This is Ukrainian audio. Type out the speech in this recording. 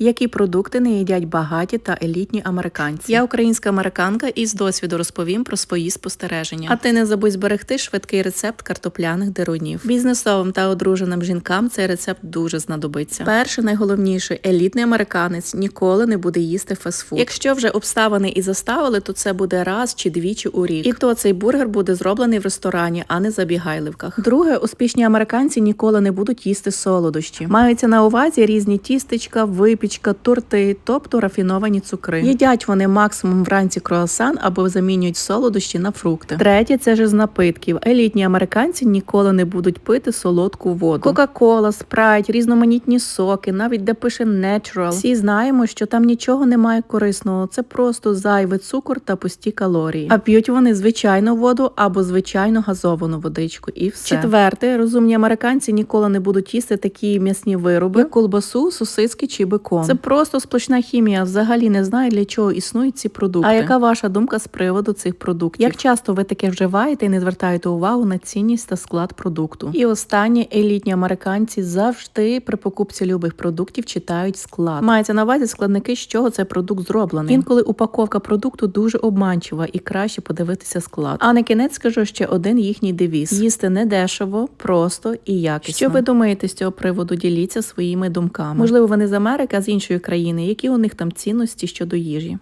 Які продукти не їдять багаті та елітні американці? Я українська американка і з досвіду розповім про свої спостереження. А ти не забудь зберегти швидкий рецепт картопляних дерунів. Бізнесовим та одруженим жінкам цей рецепт дуже знадобиться. Перше, найголовніше, елітний американець ніколи не буде їсти фастфуд. Якщо вже обставини і заставили, то це буде раз чи двічі у рік. І то цей бургер буде зроблений в ресторані, а не забігайливках. Друге, успішні американці ніколи не будуть їсти солодощі. Маються на увазі різні тістечка, випічка, торти, тобто рафіновані цукри. Їдять вони максимум вранці круасан або замінюють солодощі на фрукти. Третє це ж з напитків. Елітні американці ніколи не будуть пити солодку воду. Кока-кола, спрайт, різноманітні соки, навіть де пише natural. Всі знаємо, що там нічого немає корисного. Це просто зайвий цукор та пусті калорії. А п'ють вони звичайну воду або звичайно газовану водичку. І все. Четверте, розумні американці ніколи не будуть їсти такі м'ясні вироби, колбасу, сосиски чи бекон. Це просто сплошна хімія. Взагалі не знаю для чого існують ці продукти. А яка ваша думка з приводу цих продуктів? Як часто ви таке вживаєте і не звертаєте увагу на цінність та склад продукту? І останнє елітні американці завжди при покупці любих продуктів читають склад. Мається на увазі складники, з чого цей продукт зроблений. Інколи упаковка продукту дуже обманчива і краще подивитися склад. А на кінець скажу ще один їхній девіз: їсти не дешево, просто і якісно. Що ви думаєте з цього приводу? Діліться своїми думками. Можливо, вони з Америки, а з іншої країни. Які у них там цінності щодо їжі?